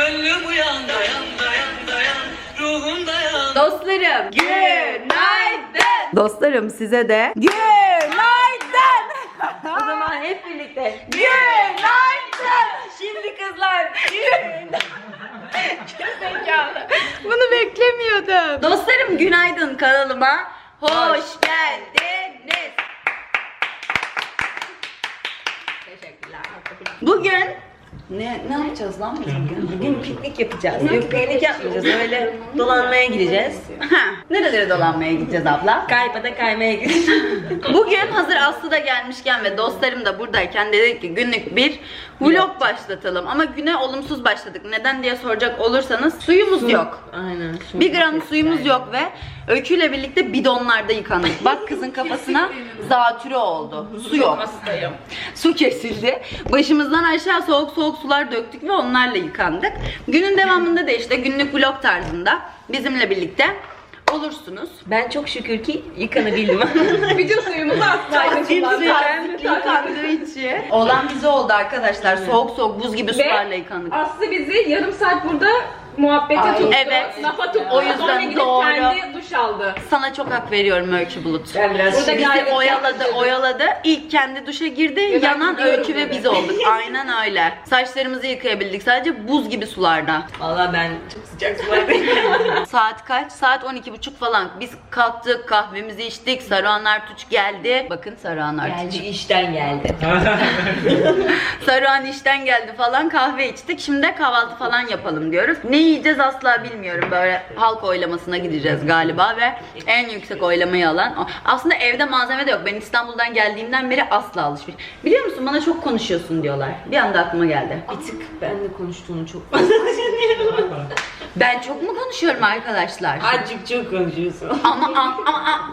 Gönlüm uyan dayan dayan dayan Ruhum dayan Dostlarım günaydın. Dostlarım size de günaydın. o zaman hep birlikte günaydın. Şimdi kızlar günaydın. Gerizekalı. Bunu beklemiyordum. Dostlarım günaydın kanalıma. Hoş geldiniz. Teşekkürler. Bugün ne, ne yapacağız lan biz bugün? Bugün piknik yapacağız. Yok piknik yapmayacağız. Öyle dolanmaya gideceğiz. Ha, nerelere dolanmaya gideceğiz abla? Kaypada kaymaya gideceğiz. bugün hazır Aslı da gelmişken ve dostlarım da buradayken dedik ki günlük bir vlog başlatalım. Ama güne olumsuz başladık. Neden diye soracak olursanız suyumuz yok. Aynen. Bir gram suyumuz yok ve öyküyle birlikte bidonlarda yıkandık. Bak kızın kafasına zatürre oldu. Su yok. Hastayım. Su kesildi. Başımızdan aşağı soğuk soğuk sular döktük ve onlarla yıkandık. Günün devamında da işte günlük vlog tarzında bizimle birlikte olursunuz. Ben çok şükür ki yıkanabildim. Bütün suyumuzu asla Yıkandığı için. Olan bize oldu arkadaşlar. Soğuk soğuk buz gibi sularla yıkandık. Aslı bizi yarım saat burada muhabbete Ay, tuttu. evet. Lafa tuttu. O yüzden Sonra gidip doğru. kendi duş aldı. Sana çok hak veriyorum Öykü Bulut. ben biraz Burada Bizi gayet oyaladı yapıcı. oyaladı. İlk kendi duşa girdi. ben yanan gidiyorum Öykü ve böyle. biz olduk. Aynen öyle. Saçlarımızı yıkayabildik sadece buz gibi sularda. Valla ben çok sıcak sulardayım. Saat kaç? Saat 12.30 falan. Biz kalktık, kahvemizi içtik. Saruhanlar Tuç geldi. Bakın Saruhanlar Tuç. Geldi işten geldi. Saruhan işten geldi falan kahve içtik. Şimdi de kahvaltı falan yapalım diyoruz. Ne yiyeceğiz asla bilmiyorum. Böyle halk oylamasına gideceğiz galiba ve en yüksek oylamayı alan. o. Aslında evde malzeme de yok. Ben İstanbul'dan geldiğimden beri asla alışveriş. Biliyor musun bana çok konuşuyorsun diyorlar. Bir anda aklıma geldi. Bir tık ben de konuştuğunu çok fazla Ben çok mu konuşuyorum arkadaşlar? Azıcık çok konuşuyorsun. ama ama, ama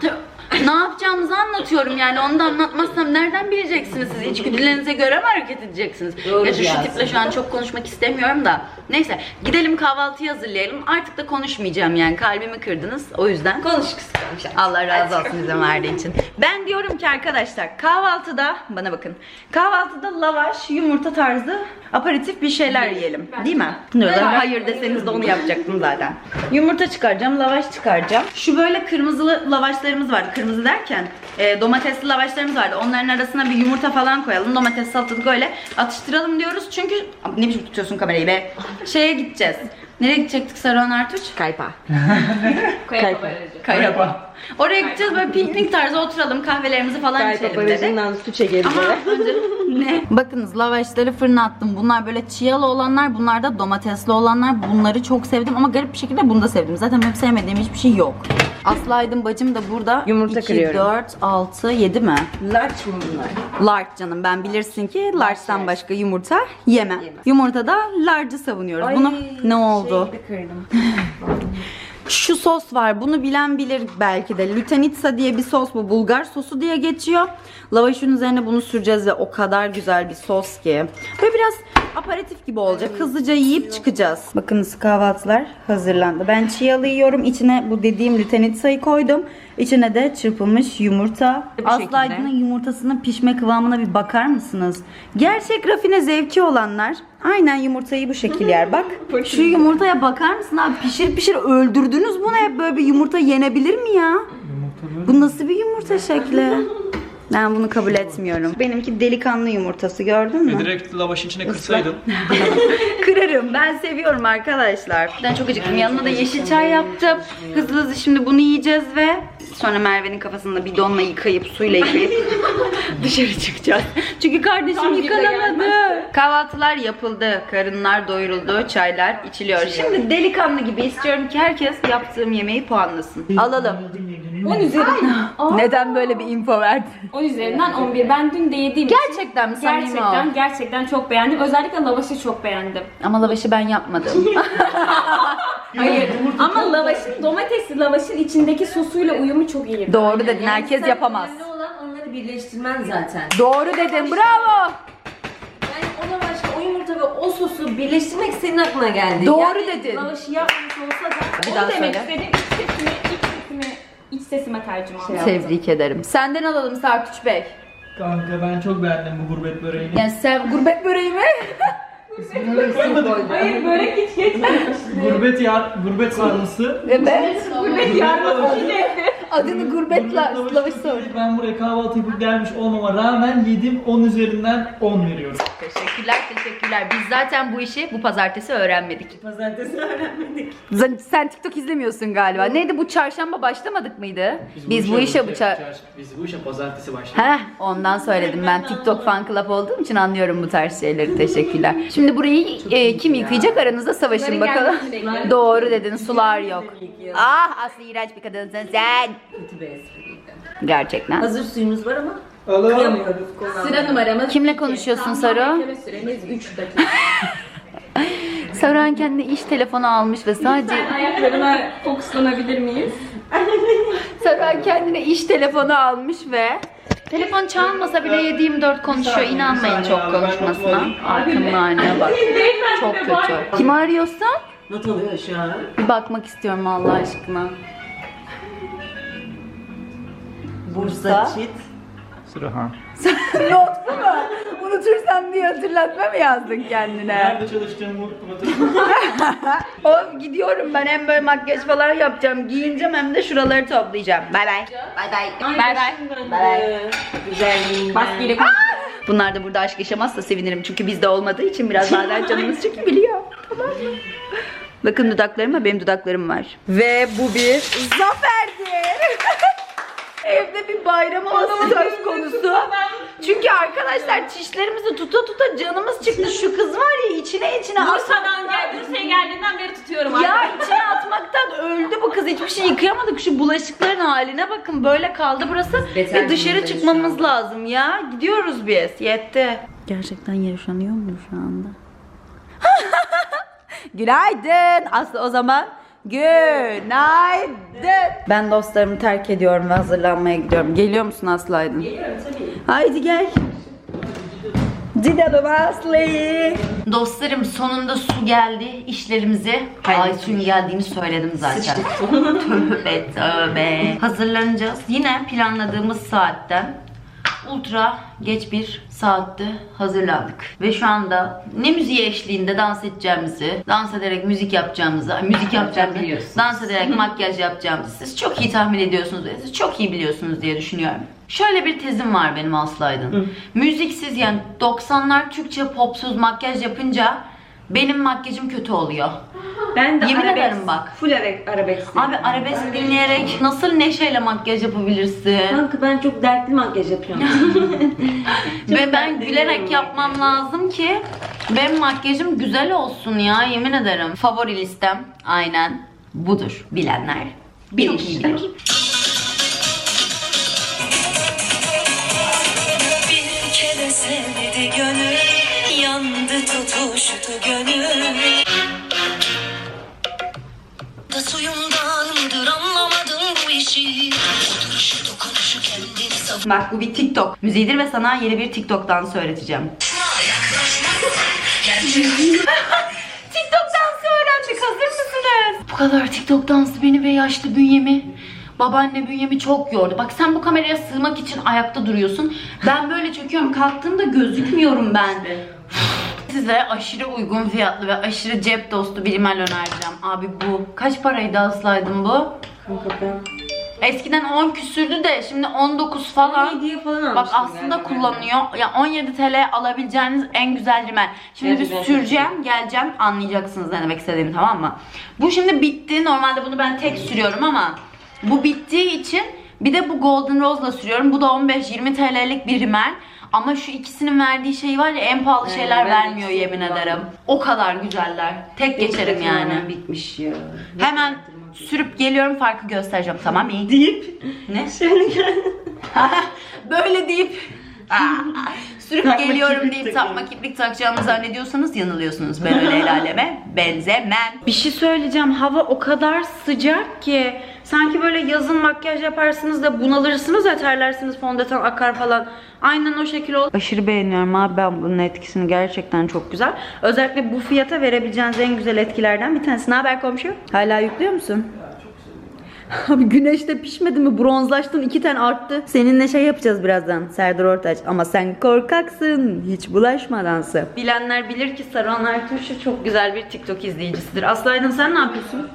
ne yapacağımızı anlatıyorum yani onu da anlatmazsam nereden bileceksiniz siz içgüdülerinize göre mi hareket edeceksiniz? Doğru Gerçi şu tiple şu an çok konuşmak istemiyorum da neyse gidelim kahvaltıyı hazırlayalım artık da konuşmayacağım yani kalbimi kırdınız o yüzden Konuş kız konuş. Allah razı olsun izin verdiği için. Ben diyorum ki arkadaşlar kahvaltıda bana bakın. Kahvaltıda lavaş, yumurta tarzı aperatif bir şeyler yiyelim. Değil mi? Diyorlar. Hayır deseniz de onu yapacaktım zaten. Yumurta çıkaracağım, lavaş çıkaracağım. Şu böyle kırmızılı lavaşlarımız vardı. Kırmızı derken e, domatesli lavaşlarımız vardı. Onların arasına bir yumurta falan koyalım. Domates salatalık öyle atıştıralım diyoruz. Çünkü ne biçim tutuyorsun kamerayı be? Şeye gideceğiz. Nereye gidecektik Saruhan Artuç? Kaypa. Kayıp Kayapa. Oraya gideceğiz böyle piknik tarzı oturalım kahvelerimizi falan Kaypa içelim dedi. barajından su çekeriz Ama önce ne? Bakınız lavaşları fırına attım. Bunlar böyle çiyalı olanlar, bunlar da domatesli olanlar. Bunları çok sevdim ama garip bir şekilde bunu da sevdim. Zaten benim sevmediğim hiçbir şey yok. Aslı Aydın bacım da burada. Yumurta 2, kırıyorum. 4, 6, 7 mi? Large mı bunlar? Large canım ben bilirsin ki large'dan başka yumurta yemem. Yumurtada large'ı savunuyoruz. Bunu ne oldu? Şeyi de kırdım. Şu sos var. Bunu bilen bilir belki de. Lutenitsa diye bir sos bu. Bulgar sosu diye geçiyor. Lavaşın üzerine bunu süreceğiz ve o kadar güzel bir sos ki. Böyle biraz aparatif gibi olacak. Hızlıca yiyip çıkacağız. Bakınız kahvaltılar hazırlandı. Ben chiyalı yiyorum. İçine bu dediğim lutenitsa'yı koydum. İçine de çırpılmış yumurta. Bu Aslı şekilde. Aydın'ın yumurtasının pişme kıvamına bir bakar mısınız? Gerçek rafine zevki olanlar aynen yumurtayı bu şekil yer. Bak şu yumurtaya bakar mısın abi? Pişir pişir öldürdünüz bunu hep böyle bir yumurta yenebilir mi ya? Bu nasıl bir yumurta şekli? Ben bunu kabul etmiyorum. Benimki delikanlı yumurtası gördün mü? Direkt lavaşın içine kırsaydın. Kırarım. Ben seviyorum arkadaşlar. Ben çok acıktım. Yanına da yeşil çay yaptım. Hızlı hızlı şimdi bunu yiyeceğiz ve sonra Merve'nin kafasında bidonla yıkayıp suyla yıkayıp dışarı çıkacağız. Çünkü kardeşim Tam yıkanamadı. Kahvaltılar yapıldı. Karınlar doyuruldu. Çaylar içiliyor. Şimdi delikanlı gibi istiyorum ki herkes yaptığım yemeği puanlasın. Alalım. 10 üzerinden. Neden böyle bir info verdin? 10 üzerinden 11. Ben dün de yediğim Gerçekten mi? Samimi gerçekten ol. gerçekten çok beğendim. Özellikle lavaşı çok beğendim. Ama lavaşı ben yapmadım. Hayır. Ama lavaşın domatesli lavaşın içindeki sosuyla uyumu çok iyi. Doğru dedin. Herkes yapamaz. Önemli olan onları birleştirmen zaten. Doğru dedin. Bravo. Yani ona başka o yumurta ve o sosu birleştirmek senin aklına geldi. Doğru yani dedin. Lavaşı yapmış olsa da Bir onu daha demek söyle. istedim. İç sesimi, iç sesimi, iç sesime tercüman. Tebrik ederim. Senden alalım Sarküç Bey. Kanka ben çok beğendim bu gurbet böreğini. Yani sen gurbet böreği mi? Hayır börek hiç geçmemiş. Gurbet yar, gurbet sarması. Evet. Gurbet yarması yiyecekti. Adını gurbet la- lavaşı sor. Ben buraya kahvaltı yapıp gelmiş olmama rağmen yedim 10 üzerinden 10 veriyorum. Teşekkürler, teşekkürler. Biz zaten bu işi bu pazartesi öğrenmedik. Pazartesi öğrenmedik. Sen, sen TikTok izlemiyorsun galiba. Neydi bu çarşamba başlamadık mıydı? Biz, bu işe bu çar... Biz bu işe pazartesi başladık. Heh, ondan söyledim ben TikTok fan club olduğum için anlıyorum bu tarz şeyleri. Teşekkürler. Şimdi burayı e, kim yıkayacak aranızda savaşın Suların bakalım. gelmesini bekliyorum. Doğru dedin sular yok. Ah Aslı iğrenç bir kadınsın sen. Kötü bir espriydi. Gerçekten. Hazır suyumuz var ama kıyamıyoruz. Sıra numaramız Kimle iki. konuşuyorsun Tam Saru? bekleme süremiz 3 dakika. Saran kendine iş telefonu almış ve sadece Ayaklarına fokuslanabilir miyiz? Saran kendine iş telefonu almış ve telefon çalmasa bile 7-24 konuşuyor. İnanmayın çok konuşmasına. Arkamın haline bak. Çok kötü. Kimi arıyorsun? Not alıyor şu an. Bir bakmak istiyorum Allah aşkına. Bursa Çit. Sıra Not bu mu? Unutursam diye hatırlatma mı yazdın kendine? Nerede çalıştığımı unuttum. Of gidiyorum ben hem böyle makyaj falan yapacağım. Giyineceğim hem de şuraları toplayacağım. Bay bay. Bay bay. Bay bay. Bay. Güzelliğinden. Maskeli konuş. Bunlar da burada aşk yaşamazsa sevinirim. Çünkü bizde olmadığı için biraz bazen canımız çekebiliyor. Tamam mı? Bakın dudaklarıma benim dudaklarım var. Ve bu bir zaferdir. Evde bir bayram havası söz konusu. Çünkü arkadaşlar çişlerimizi tuta tuta canımız çıktı. Şu kız var ya içine içine Bursa'dan geldi, Bursa'ya geldiğinden beri tutuyorum ya artık. içine atmaktan öldü bu kız. Hiçbir şey yıkayamadık. Şu bulaşıkların haline bakın. Böyle kaldı burası. Beter Ve dışarı gündeyiz çıkmamız lazım ya. Gidiyoruz biz. Yetti. Gerçekten yaşanıyor mu şu anda? Günaydın. Aslı o zaman günaydın. Ben dostlarımı terk ediyorum ve hazırlanmaya gidiyorum. Geliyor musun Aslı Aydın? Geliyorum tabii. Haydi gel. Gidelim Aslı. Dostlarım sonunda su geldi işlerimizi. Ay suyun geldiğini söyledim zaten. tövbe tövbe. Hazırlanacağız. Yine planladığımız saatten ultra geç bir saatte hazırlandık. Ve şu anda ne müziği eşliğinde dans edeceğimizi, dans ederek müzik yapacağımızı, ay, müzik yapacağımızı, biliyorsunuz. dans ederek makyaj yapacağımızı siz çok iyi tahmin ediyorsunuz ve siz çok iyi biliyorsunuz diye düşünüyorum. Şöyle bir tezim var benim Aslı Aydın. Müziksiz yani 90'lar Türkçe popsuz makyaj yapınca benim makyajım kötü oluyor. Ben de Yemin arabesk- ederim bak. Full ara- arabesk. Abi arabesk dinleyerek nasıl neşeyle makyaj yapabilirsin? Kanka ben çok dertli makyaj yapıyorum. Ve ben ben gülerek yapmam lazım ki benim makyajım güzel olsun ya yemin ederim. Favori listem aynen budur. Bilenler bilir. bilir. Bir kere sevdi gönül Yandı tutuştu gönül Da suyumdan mıdır anlamadım bu işi Duruşu dokunuşu kendini savun Bak bu bir TikTok müziğidir ve sana yeni bir TikTok dansı öğreteceğim. TikTok dansı öğrendik hazır mısınız? Bu kadar TikTok dansı beni ve yaşlı bünyemi Babaanne bünyemi çok yordu. Bak sen bu kameraya sığmak için ayakta duruyorsun. Ben böyle çöküyorum. Kalktığımda gözükmüyorum ben. Size aşırı uygun fiyatlı ve aşırı cep dostu bir rimel önereceğim. Abi bu. Kaç paraydı aslaydın bu? Eskiden 10 küsürdü de şimdi 19 falan. 17'ye falan Bak aslında galiba. kullanıyor. Ya 17 TL alabileceğiniz en güzel rimel. Şimdi bir süreceğim, geleceğim anlayacaksınız ne demek istediğimi tamam mı? Bu şimdi bitti. Normalde bunu ben tek sürüyorum ama bu bittiği için bir de bu Golden Rose'la sürüyorum. Bu da 15-20 TL'lik bir rimel. Ama şu ikisinin verdiği şey var ya en pahalı Aynen, şeyler ben vermiyor ikisini yemin kullandım. ederim. O kadar güzeller. Tek geçerim yani. Bitmiş ya. Hemen sürüp geliyorum farkı göstereceğim tamam mı? deyip Ne? şöyle gel. Böyle deyip aa, sürüp Takma geliyorum kibrit deyip takıyorum. takma kibrik takacağımı zannediyorsanız yanılıyorsunuz. Ben öyle el aleme benzemem. Bir şey söyleyeceğim. Hava o kadar sıcak ki sanki böyle yazın makyaj yaparsınız da bunalırsınız ya terlersiniz fondöten akar falan. Aynen o şekil oldu. Aşırı beğeniyorum abi ben bunun etkisini gerçekten çok güzel. Özellikle bu fiyata verebileceğiniz en güzel etkilerden bir tanesi. Ne haber komşu? Hala yüklüyor musun? Abi güneşte pişmedi mi? Bronzlaştın iki tane arttı. Seninle şey yapacağız birazdan Serdar Ortaç. Ama sen korkaksın. Hiç bulaşma dansı. Bilenler bilir ki Saruhan Ertuş'u çok güzel bir TikTok izleyicisidir. Aslı Aydın sen ne yapıyorsun?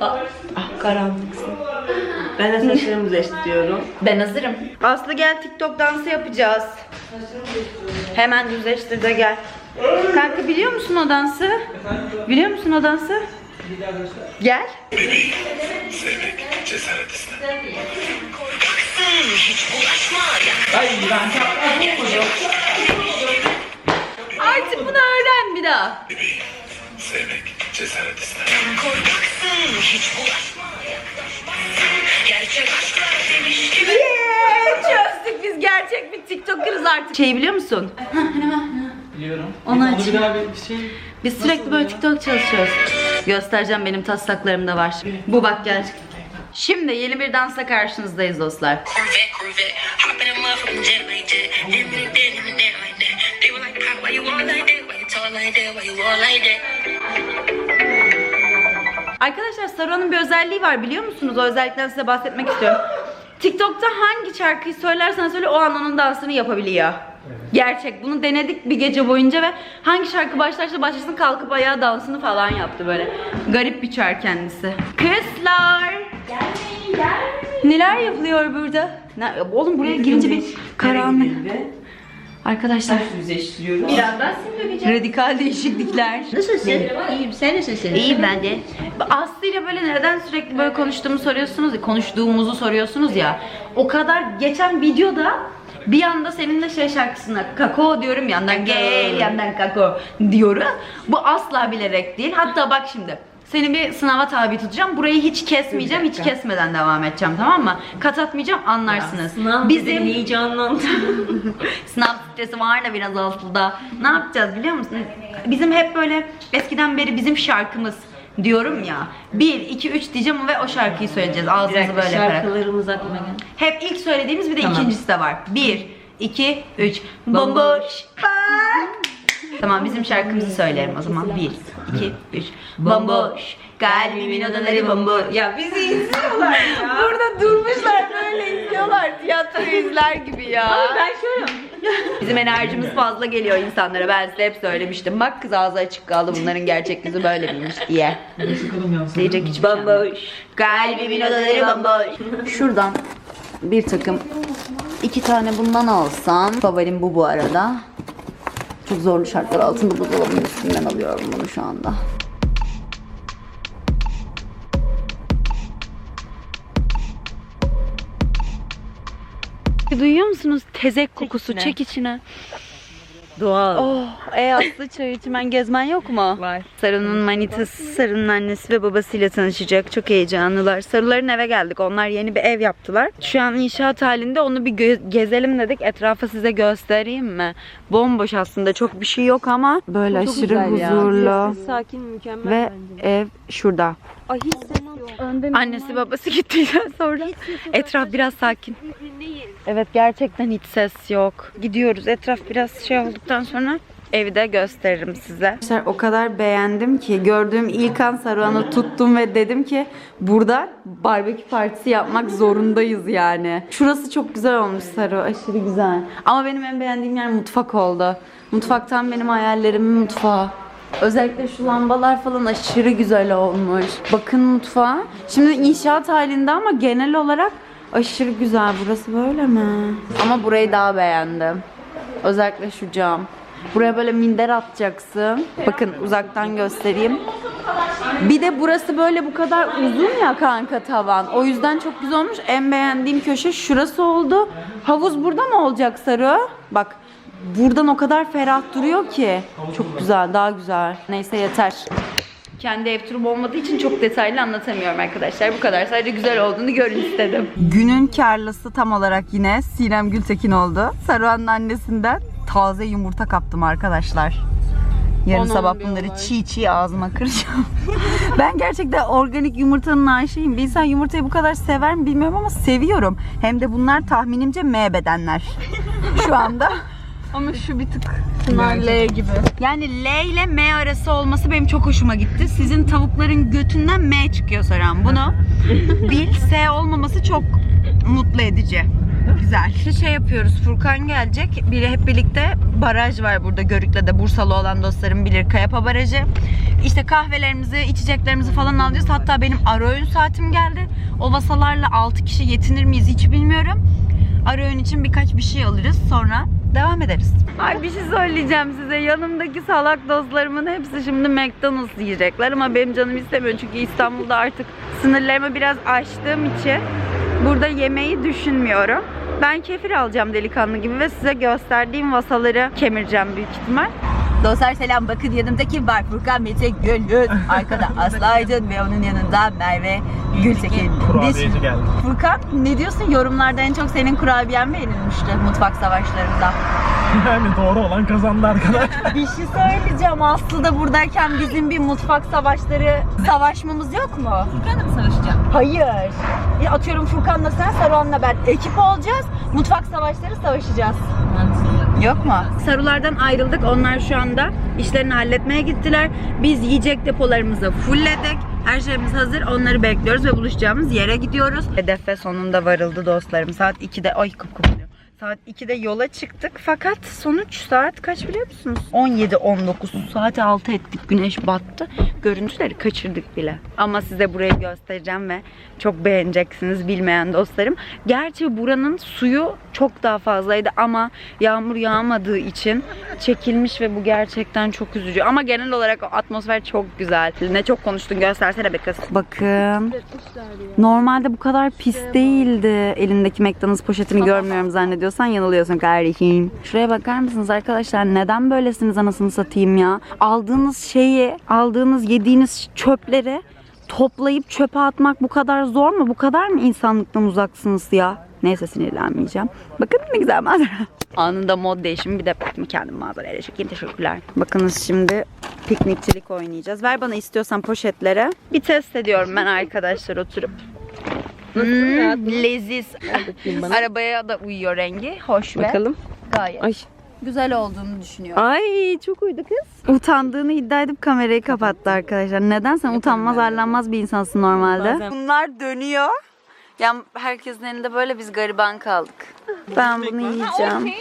Ah, ah karanlıksın. Ben de saçlarımı düzleştiriyorum. Ben hazırım. Aslı gel TikTok dansı yapacağız. Hemen düzleştir de gel. Kanka biliyor musun o dansı? Biliyor musun o dansı? Gel. Hiç bulaşma Ay ben. Artık bunu öğren bir daha. Sevmek cesaret ister. Korkaksın hiç bulaşma Gerçek aşklar demiş gibi Yeah, çözdük biz gerçek bir TikToker'ız artık. Şey biliyor musun? Biliyorum. Onu Onu aç. bir daha bir şey... Biz sürekli böyle TikTok çalışıyoruz. Göstereceğim benim taslaklarım da var. Bu bak gel. Şimdi yeni bir dansla karşınızdayız dostlar. Arkadaşlar Saruhan'ın bir özelliği var biliyor musunuz? O özellikten size bahsetmek istiyorum. TikTok'ta hangi şarkıyı söylersen söyle o an onun dansını yapabiliyor. Gerçek. Bunu denedik bir gece boyunca ve hangi şarkı başlarsa başlasın kalkıp ayağa dansını falan yaptı böyle. Garip bir çar kendisi. Kızlar. Neler yapılıyor burada? Ne, oğlum buraya girince bir karanlık. Arkadaşlar Düzleştiriyorum. Birazdan sim dökeceğim. radikal değişiklikler. Nasılsın? İyiyim. Sen nasılsın? İyi ben de. Aslı ile böyle neden sürekli böyle konuştuğumu soruyorsunuz ya, konuştuğumuzu soruyorsunuz ya. O kadar geçen videoda bir anda seninle şey şarkısına kako diyorum yandan gel yandan kako diyorum. Bu asla bilerek değil. Hatta bak şimdi seni bir sınava tabi tutacağım. Burayı hiç kesmeyeceğim. Hiç kesmeden devam edeceğim tamam mı? Kat atmayacağım anlarsınız. Sınav Bizim heyecanlandım. Sınav stresi var da biraz aslında. Ne yapacağız biliyor musun? Bizim hep böyle eskiden beri bizim şarkımız diyorum ya. 1, 2, 3 diyeceğim ve o şarkıyı söyleyeceğiz. Ağzımızı böyle yaparak. Şarkılarımız aklıma geldi. Hep ilk söylediğimiz bir de Tamam. ikincisi de var. 1, 2, 3. Bomboş. Bak. Tamam bizim şarkımızı söylerim o zaman. 1, 2, 3. Bomboş. Kalbimin odaları bomboş. Ya bizi izliyorlar ya. Burada durmuşlar böyle izliyorlar. Tiyatro izler gibi ya. Ben şöyle. Bizim enerjimiz fazla geliyor insanlara. Ben size hep söylemiştim. Bak kız ağzı açık kaldı. Bunların gerçek yüzü böyle miymiş diye. Diyecek hiçbir şey. Bomboş. Kalbimin odaları bomboş. Şuradan bir takım iki tane bundan alsam. Favorim bu bu arada. Çok zorlu şartlar altında buzdolabının üstünden alıyorum bunu şu anda. Duyuyor musunuz? Tezek kokusu. içine. Çek içine. Doğal. Oh, ey Aslı çay içmen gezmen yok mu? Var. Sarı'nın manitası, Sarı'nın annesi ve babasıyla tanışacak. Çok heyecanlılar. Sarıların eve geldik. Onlar yeni bir ev yaptılar. Şu an inşaat halinde onu bir gezelim dedik. Etrafı size göstereyim mi? Bomboş aslında. Çok bir şey yok ama böyle aşırı huzurlu. Sakin mükemmel Ve ev şurada. Ay hiç ses yok. Annesi babası gittikten sonra etraf biraz sakin. Evet gerçekten hiç ses yok. Gidiyoruz etraf biraz şey olduktan sonra evi de gösteririm size. Arkadaşlar o kadar beğendim ki gördüğüm ilk an Saruhan'ı tuttum ve dedim ki burada barbekü partisi yapmak zorundayız yani. Şurası çok güzel olmuş Saru aşırı güzel. Ama benim en beğendiğim yer mutfak oldu. Mutfaktan benim hayallerimin mutfağı. Özellikle şu lambalar falan aşırı güzel olmuş. Bakın mutfağa. Şimdi inşaat halinde ama genel olarak aşırı güzel. Burası böyle mi? Ama burayı daha beğendim. Özellikle şu cam. Buraya böyle minder atacaksın. Bakın uzaktan göstereyim. Bir de burası böyle bu kadar uzun ya kanka tavan. O yüzden çok güzel olmuş. En beğendiğim köşe şurası oldu. Havuz burada mı olacak Sarı? Bak buradan o kadar ferah duruyor ki. Çok güzel, daha güzel. Neyse yeter. Kendi ev turum olmadığı için çok detaylı anlatamıyorum arkadaşlar. Bu kadar. Sadece güzel olduğunu görün istedim. Günün karlısı tam olarak yine Sinem Gültekin oldu. Saruhan'ın annesinden taze yumurta kaptım arkadaşlar. Yarın sabah bunları çiğ çiğ ağzıma kıracağım. ben gerçekten organik yumurtanın aşığıyım. Bir insan yumurtayı bu kadar sever mi bilmiyorum ama seviyorum. Hem de bunlar tahminimce M bedenler. Şu anda Ama şu bir tık L gibi. Yani L ile M arası olması benim çok hoşuma gitti. Sizin tavukların götünden M çıkıyor Saran. Bunu bil S olmaması çok mutlu edici. Güzel. Bir şey yapıyoruz. Furkan gelecek. Bir hep birlikte baraj var burada Görükle'de. Bursalı olan dostlarım bilir. Kayapa Barajı. İşte kahvelerimizi, içeceklerimizi falan alacağız. Hatta benim ara öğün saatim geldi. O vasalarla 6 kişi yetinir miyiz hiç bilmiyorum. Ara öğün için birkaç bir şey alırız. Sonra devam ederiz. Ay bir şey söyleyeceğim size. Yanımdaki salak dostlarımın hepsi şimdi McDonald's yiyecekler ama benim canım istemiyor. Çünkü İstanbul'da artık sınırlarımı biraz aştığım için burada yemeği düşünmüyorum. Ben kefir alacağım delikanlı gibi ve size gösterdiğim vasaları kemireceğim büyük ihtimal. Dostlar selam bakın yanımda kim var? Furkan Mete Gündüz. Arkada Aslı Aydın ve onun yanında Merve Gültekin. Biz- Kurabiyeci geldi. Furkan ne diyorsun? Yorumlarda en çok senin kurabiyen beğenilmişti mutfak savaşlarında. Yani doğru olan kazandı arkadaşlar. Bir şey söyleyeceğim. Aslı da buradayken bizim bir mutfak savaşları savaşmamız yok mu? Furkan'la mı savaşacağım? Hayır. Ya atıyorum Furkan'la sen, Saruhan'la ben ekip olacağız. Mutfak savaşları savaşacağız. Yok mu? Sarulardan ayrıldık. Onlar şu anda işlerini halletmeye gittiler. Biz yiyecek depolarımızı fullledik. Her şeyimiz hazır. Onları bekliyoruz ve buluşacağımız yere gidiyoruz. Hedefe sonunda varıldı dostlarım. Saat 2'de ay kıpkırmızı. Saat 2'de yola çıktık fakat sonuç saat kaç biliyor musunuz? 17-19 saati 6 ettik güneş battı. Görüntüleri kaçırdık bile. Ama size burayı göstereceğim ve çok beğeneceksiniz bilmeyen dostlarım. Gerçi buranın suyu çok daha fazlaydı ama yağmur yağmadığı için çekilmiş ve bu gerçekten çok üzücü. Ama genel olarak atmosfer çok güzel. Ne çok konuştun göstersene be kız. Bakın. Normalde bu kadar pis değildi. Elindeki McDonald's poşetini görmüyorum zannediyorsan yanılıyorsun kardeşim. Şuraya bakar mısınız arkadaşlar? Neden böylesiniz anasını satayım ya? Aldığınız şeyi, aldığınız yediğiniz çöpleri toplayıp çöpe atmak bu kadar zor mu? Bu kadar mı insanlıktan uzaksınız ya? Neyse sinirlenmeyeceğim. Bakın ne güzel manzara. Anında mod değişimi bir de kendim manzarayla çekeyim. Teşekkürler. Bakınız şimdi piknikçilik oynayacağız. Ver bana istiyorsan poşetlere. Bir test ediyorum ben arkadaşlar oturup. Hmm, leziz. Arabaya da uyuyor rengi. Hoş ve Bakalım. gayet Ay. güzel olduğunu düşünüyorum. Ay çok uydu kız. Utandığını iddia edip kamerayı kapattı arkadaşlar. Neden? Sen utanmaz arlanmaz bir insansın normalde. Bazen- Bunlar dönüyor. Ya herkesin elinde böyle biz gariban kaldık. Ben bunu yiyeceğim.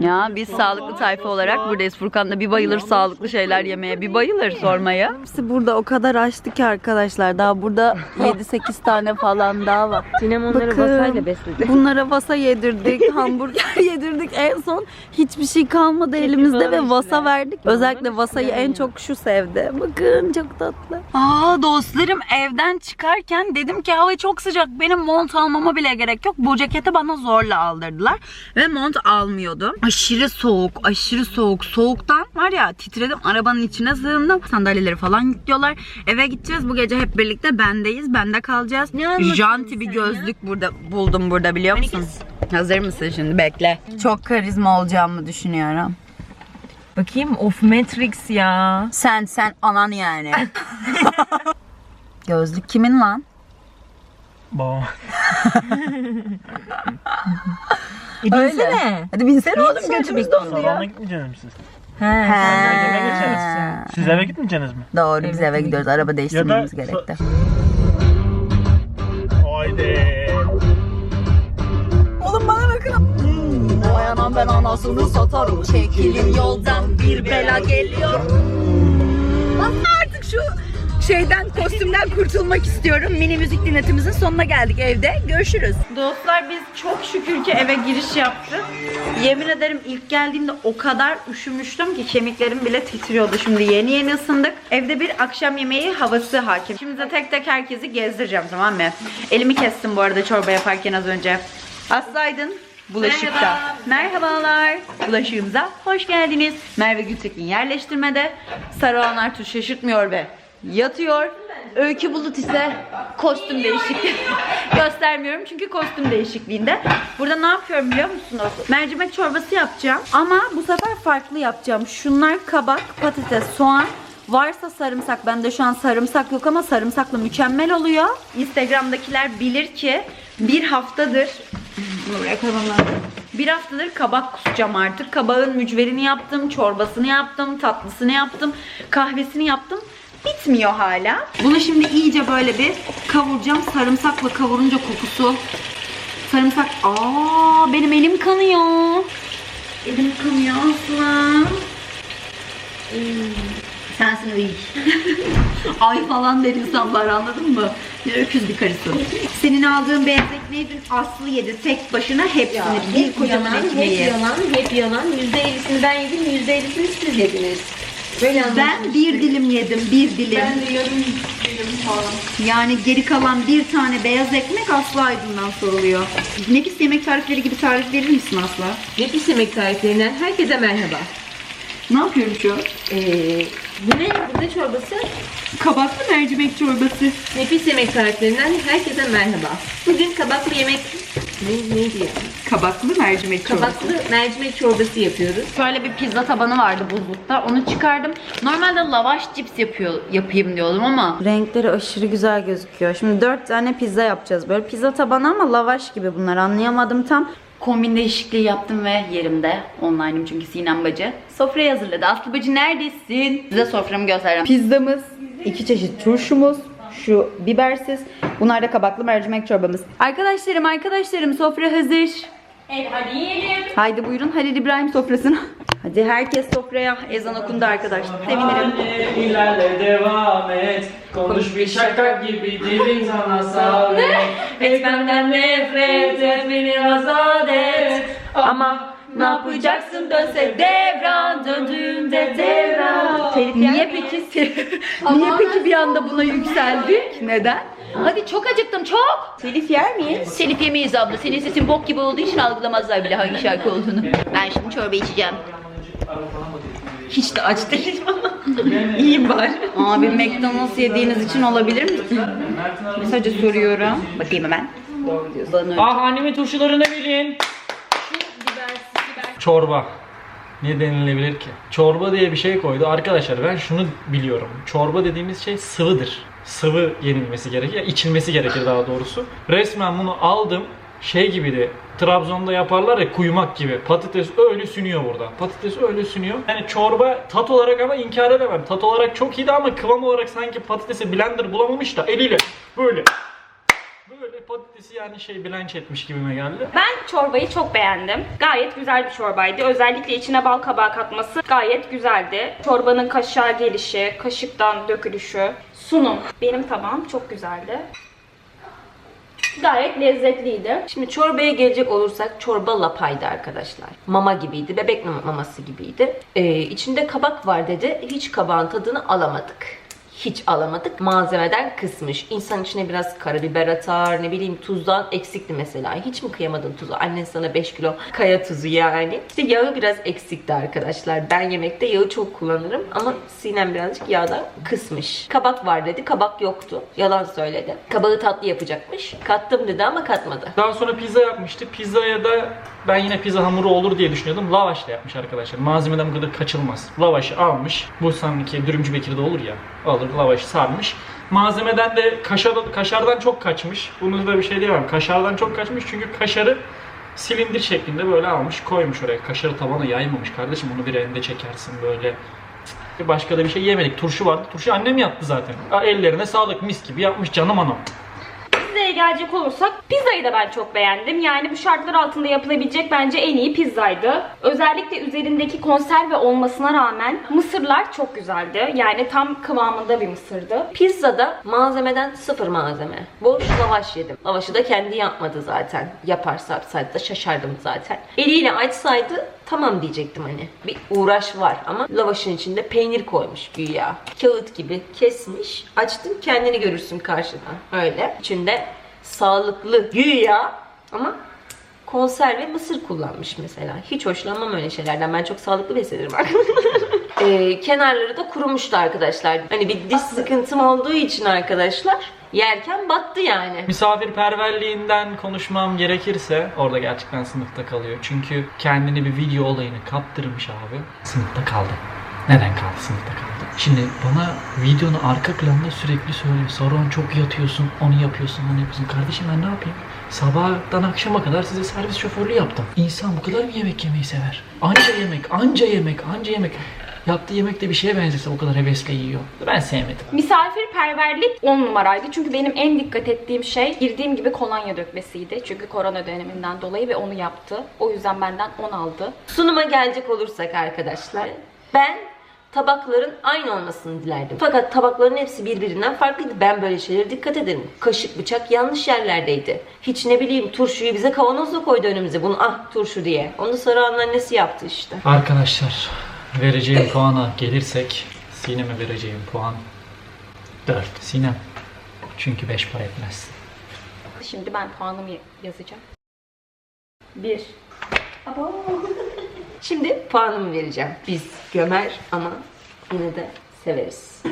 Ya biz sağlıklı tayfa olarak buradayız. Furkan da bir bayılır sağlıklı şeyler yemeye. Bir bayılır sormaya. Hepsi burada o kadar açtı ki arkadaşlar. Daha burada 7-8 tane falan daha var. Sinem onları Bakın. vasayla besledi. Bunlara vasa yedirdik, hamburger yedirdik. En son hiçbir şey kalmadı elimizde ve vasa verdik. Özellikle vasayı en çok şu sevdi. Bakın çok tatlı. Aa dostlarım evden çıkarken dedim ki hava çok sıcak. Benim mont almama bile gerek yok. Bu ceketi bana zorla aldırdılar. Ve mont almıyordum. Aşırı soğuk, aşırı soğuk. Soğuktan var ya titredim. Arabanın içine sığındım. Sandalyeleri falan yüklüyorlar. Eve gideceğiz. Bu gece hep birlikte bendeyiz. Bende kalacağız. Janti bir gözlük burada buldum burada biliyor musun? Hazır mısın şimdi? Bekle. Çok karizma olacağımı düşünüyorum. Bakayım of Matrix ya. Sen sen anan yani. Gözlük kimin lan? Babam. Öyle. Hadi binsene oğlum Binsene götümüz dondu Salona ya. gitmeyeceksiniz siz. He. Eve geçeriz. Siz eve gitmeyeceksiniz mi? Doğru biz eve gidiyoruz. Araba değiştirmemiz Ya da- gerekti. Haydi. Oğlum bana bakın. Vay anam ben anasını satarım. Çekilin yoldan bir bela geliyor. Lan artık şu şeyden kostümden kurtulmak istiyorum. Mini müzik dinletimizin sonuna geldik evde. Görüşürüz. Dostlar biz çok şükür ki eve giriş yaptık. Yemin ederim ilk geldiğimde o kadar üşümüştüm ki kemiklerim bile titriyordu. Şimdi yeni yeni ısındık. Evde bir akşam yemeği havası hakim. Şimdi de tek tek herkesi gezdireceğim tamam mı? Elimi kestim bu arada çorba yaparken az önce. Aslı Aydın bulaşıkta. Merhabalar. Bulaşığımıza hoş geldiniz. Merve Gültekin yerleştirmede. Saruhan Artur şaşırtmıyor ve yatıyor. Öykü Bulut ise kostüm değişikliği. Göstermiyorum çünkü kostüm değişikliğinde. Burada ne yapıyorum biliyor musunuz? Mercimek çorbası yapacağım ama bu sefer farklı yapacağım. Şunlar kabak, patates, soğan, Varsa sarımsak, bende şu an sarımsak yok ama sarımsakla mükemmel oluyor. Instagram'dakiler bilir ki bir haftadır. Bir haftadır kabak kusacağım artık. Kabağın mücverini yaptım, çorbasını yaptım, tatlısını yaptım, kahvesini yaptım. Bitmiyor hala. Bunu şimdi iyice böyle bir kavuracağım. Sarımsakla kavurunca kokusu. Sarımsak. Aa benim elim kanıyor. Elim kanıyor Aslı. Sensin uy. Ay falan der insanlar anladın mı? Bir öküz bir karısı. Senin aldığın beyaz ekmeği dün Aslı yedi tek başına hepsini. bir hep kocaman yalan, hep yalan, hep yalan. Yüzde ellisini ben yedim, yüzde ellisini siz yediniz. Böyle Ben bir dilim yedim, bir dilim. Ben de yarım dilim falan. Yani geri kalan bir tane beyaz ekmek Aslı Aydın'dan soruluyor. Nefis yemek tarifleri gibi tarif verir misin Aslı? Nefis yemek tariflerinden herkese merhaba. Ne yapıyorum şu an? Ee, bu ne? Bu ne çorbası? Kabaklı mercimek çorbası. Nefis yemek tariflerinden herkese merhaba. Bugün kabaklı yemek... Ne, neydi ya? Kabaklı mercimek çorbası. Kabaklı mercimek çorbası yapıyoruz. Şöyle bir pizza tabanı vardı buzlukta. Onu çıkardım. Normalde lavaş cips yapıyor, yapayım diyordum ama renkleri aşırı güzel gözüküyor. Şimdi dört tane pizza yapacağız. Böyle pizza tabanı ama lavaş gibi bunlar. Anlayamadım tam. Kombin değişikliği yaptım ve yerimde. Online'ım çünkü Sinem Bacı. Sofrayı hazırladı. Aslı Bacı neredesin? Size soframı göstereceğim. Pizzamız, iki çeşit turşumuz, şu bibersiz. Bunlar da kabaklı mercimek çorbamız. Arkadaşlarım arkadaşlarım sofra hazır. Evet hadi yiyelim. Haydi buyurun Halil İbrahim sofrasına. Hadi herkes sofraya. Ezan okundu arkadaşlar. Sevinirim. İlerle devam et. Konuş bir şaka gibi dilin sana sağlık. Et benden nefret et beni azat et. Ama ne yapacaksın dönse devran döndüğünde devran. Niye peki niye peki bir anda buna yükseldik? Neden? Hadi çok acıktım çok. Telif yer miyiz? Selif yemeyiz abla. Senin sesin bok gibi olduğu için algılamazlar bile hangi şarkı olduğunu. Ben şimdi çorba içeceğim. Hiç de aç değilim ama. İyiyim bari. Abi McDonald's yediğiniz için olabilir mi? Sadece soruyorum. Bakayım hemen. Bana Ah annemin turşularını bilin. Çorba. Ne denilebilir ki? Çorba diye bir şey koydu. Arkadaşlar ben şunu biliyorum. Çorba dediğimiz şey sıvıdır. Sıvı yenilmesi gerekir. içilmesi gerekir daha doğrusu. Resmen bunu aldım. Şey gibiydi. Trabzon'da yaparlar ya kuymak gibi. Patates öyle sünüyor burada. Patates öyle sünüyor. Yani çorba tat olarak ama inkar edemem. Tat olarak çok iyiydi ama kıvam olarak sanki patatesi blender bulamamış da eliyle böyle böyle patatesi yani şey blanch etmiş gibime geldi. Ben çorbayı çok beğendim. Gayet güzel bir çorbaydı. Özellikle içine bal kabağı katması gayet güzeldi. Çorbanın kaşığa gelişi, kaşıktan dökülüşü, sunum. Benim tabağım çok güzeldi. Gayet lezzetliydi. Şimdi çorbaya gelecek olursak çorba lapaydı arkadaşlar. Mama gibiydi, bebek maması gibiydi. Ee, içinde kabak var dedi. Hiç kabağın tadını alamadık. Hiç alamadık. Malzemeden kısmış. İnsan içine biraz karabiber atar, ne bileyim tuzdan eksikti mesela. Hiç mi kıyamadın tuzu? Annen sana 5 kilo kaya tuzu yani. İşte yağı biraz eksikti arkadaşlar. Ben yemekte yağı çok kullanırım ama Sinem birazcık yağdan kısmış. Kabak var dedi, kabak yoktu. Yalan söyledi. Kabağı tatlı yapacakmış. Kattım dedi ama katmadı. Daha sonra pizza yapmıştı. Pizzaya da ben yine pizza hamuru olur diye düşünüyordum. Lavaşla yapmış arkadaşlar. Malzemeden bu kadar kaçılmaz. Lavaşı almış. Bu sanki dürümcü Bekir'de olur ya. Alır lavaşı sarmış. Malzemeden de kaşar, kaşardan çok kaçmış. Bunu da bir şey diyemem. Kaşardan çok kaçmış çünkü kaşarı silindir şeklinde böyle almış koymuş oraya. Kaşarı tavana yaymamış kardeşim. Onu bir rende çekersin böyle. Başka da bir şey yemedik. Turşu vardı. Turşu annem yaptı zaten. Ellerine sağlık mis gibi yapmış canım anam. Gelecek olursak pizzayı da ben çok beğendim. Yani bu şartlar altında yapılabilecek bence en iyi pizzaydı. Özellikle üzerindeki konserve olmasına rağmen mısırlar çok güzeldi. Yani tam kıvamında bir mısırdı. Pizzada malzemeden sıfır malzeme. Boş lavaş yedim. Lavaşı da kendi yapmadı zaten. Yaparsa yapsaydı da şaşardım zaten. Eliyle açsaydı tamam diyecektim hani. Bir uğraş var ama lavaşın içinde peynir koymuş güya. Kağıt gibi kesmiş. Açtın kendini görürsün karşıdan. Öyle. İçinde sağlıklı güya ama konserve mısır kullanmış mesela. Hiç hoşlanmam öyle şeylerden. Ben çok sağlıklı beslenirim Ee, kenarları da kurumuştu arkadaşlar. Hani bir diş sıkıntım olduğu için arkadaşlar yerken battı yani. Misafirperverliğinden konuşmam gerekirse orada gerçekten sınıfta kalıyor. Çünkü kendini bir video olayını kaptırmış abi. Sınıfta kaldı. Neden kaldı sınıfta kaldı? Şimdi bana videonun arka planında sürekli söylüyor. Saruhan çok yatıyorsun, onu yapıyorsun, onu yapıyorsun. Kardeşim ben ne yapayım? Sabahtan akşama kadar size servis şoförlüğü yaptım. İnsan bu kadar mı yemek yemeyi sever? Anca yemek, anca yemek, anca yemek. Yaptığı yemek de bir şeye benzese o kadar hevesle yiyor. Ben sevmedim. Misafirperverlik 10 numaraydı. Çünkü benim en dikkat ettiğim şey girdiğim gibi kolonya dökmesiydi. Çünkü korona döneminden dolayı ve onu yaptı. O yüzden benden 10 aldı. Sunuma gelecek olursak arkadaşlar, ben tabakların aynı olmasını dilerdim. Fakat tabakların hepsi birbirinden farklıydı. Ben böyle şeylere dikkat ederim. Kaşık bıçak yanlış yerlerdeydi. Hiç ne bileyim turşuyu bize kavanozla koydu önümüze. Bunu ah turşu diye. Onu sonra annesi yaptı işte. Arkadaşlar vereceğim puana gelirsek Sinem'e vereceğim puan 4. Sinem çünkü 5 para etmez. Şimdi ben puanımı yazacağım. 1. Şimdi puanımı vereceğim. Biz gömer ama yine de severiz.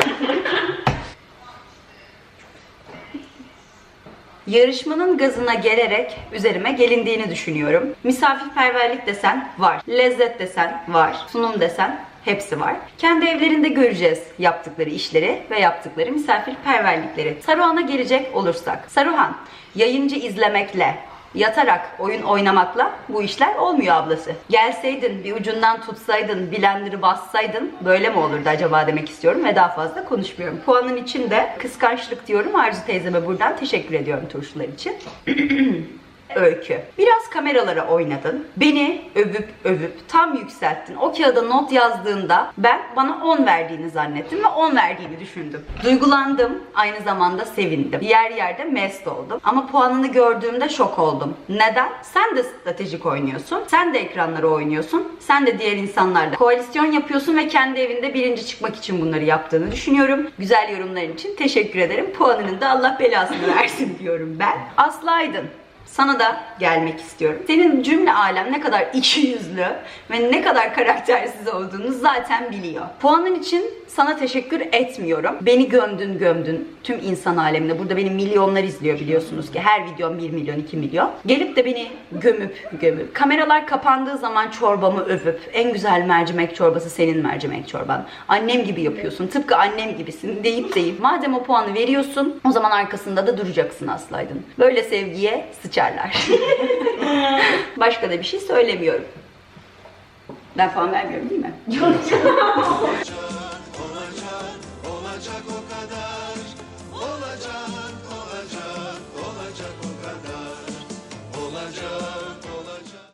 Yarışmanın gazına gelerek üzerime gelindiğini düşünüyorum. Misafirperverlik desen var. Lezzet desen var. Sunum desen hepsi var. Kendi evlerinde göreceğiz yaptıkları işleri ve yaptıkları misafirperverlikleri. Saruhan'a gelecek olursak. Saruhan, yayıncı izlemekle, yatarak oyun oynamakla bu işler olmuyor ablası. Gelseydin, bir ucundan tutsaydın, blender'ı bassaydın böyle mi olurdu acaba demek istiyorum ve daha fazla konuşmuyorum. Puanın içinde kıskançlık diyorum. Arzu teyzeme buradan teşekkür ediyorum turşular için. Öykü. Biraz kameralara oynadın. Beni övüp övüp tam yükselttin. O kağıda not yazdığında ben bana 10 verdiğini zannettim ve 10 verdiğini düşündüm. Duygulandım. Aynı zamanda sevindim. Yer yerde mest oldum. Ama puanını gördüğümde şok oldum. Neden? Sen de stratejik oynuyorsun. Sen de ekranlara oynuyorsun. Sen de diğer insanlarla koalisyon yapıyorsun ve kendi evinde birinci çıkmak için bunları yaptığını düşünüyorum. Güzel yorumların için teşekkür ederim. Puanının da Allah belasını versin diyorum ben. Aslı Aydın. Sana da gelmek istiyorum. Senin cümle alem ne kadar iki yüzlü ve ne kadar karaktersiz olduğunu zaten biliyor. Puanın için sana teşekkür etmiyorum. Beni gömdün gömdün tüm insan alemine. Burada beni milyonlar izliyor biliyorsunuz ki. Her videom 1 milyon 2 milyon. Gelip de beni gömüp gömüp kameralar kapandığı zaman çorbamı övüp en güzel mercimek çorbası senin mercimek çorban. Annem gibi yapıyorsun. Tıpkı annem gibisin deyip deyip madem o puanı veriyorsun o zaman arkasında da duracaksın Aslaydın. Böyle sevgiye sıçarlar. Başka da bir şey söylemiyorum. Ben puan vermiyorum değil mi?